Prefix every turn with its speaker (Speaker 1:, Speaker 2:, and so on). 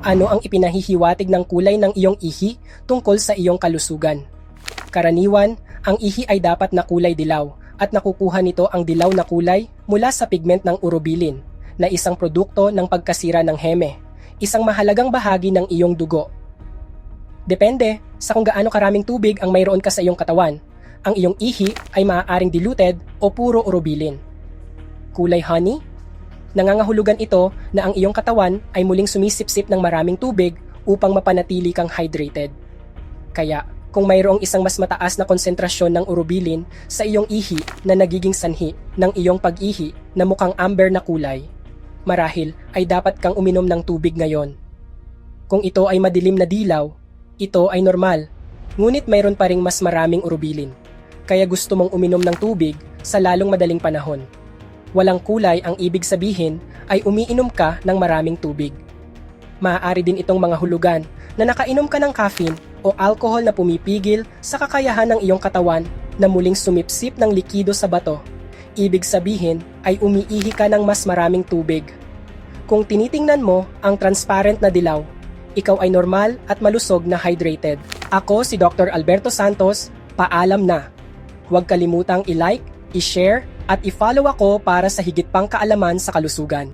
Speaker 1: Ano ang ipinahihiwatig ng kulay ng iyong ihi tungkol sa iyong kalusugan? Karaniwan, ang ihi ay dapat na kulay dilaw at nakukuha nito ang dilaw na kulay mula sa pigment ng urobilin na isang produkto ng pagkasira ng heme, isang mahalagang bahagi ng iyong dugo. Depende sa kung gaano karaming tubig ang mayroon ka sa iyong katawan. Ang iyong ihi ay maaaring diluted o puro urobilin. Kulay honey? Nangangahulugan ito na ang iyong katawan ay muling sumisipsip ng maraming tubig upang mapanatili kang hydrated. Kaya, kung mayroong isang mas mataas na konsentrasyon ng urobilin sa iyong ihi na nagiging sanhi ng iyong pag-ihi na mukhang amber na kulay, marahil ay dapat kang uminom ng tubig ngayon. Kung ito ay madilim na dilaw, ito ay normal, ngunit mayroon pa ring mas maraming urobilin. Kaya gusto mong uminom ng tubig sa lalong madaling panahon. Walang kulay ang ibig sabihin ay umiinom ka ng maraming tubig. Maaari din itong mga hulugan na nakainom ka ng caffeine o alcohol na pumipigil sa kakayahan ng iyong katawan na muling sumipsip ng likido sa bato. Ibig sabihin ay umiihi ka ng mas maraming tubig. Kung tinitingnan mo ang transparent na dilaw, ikaw ay normal at malusog na hydrated. Ako si Dr. Alberto Santos, paalam na. Huwag kalimutang i-like, i-share at i-follow ako para sa higit pang kaalaman sa kalusugan.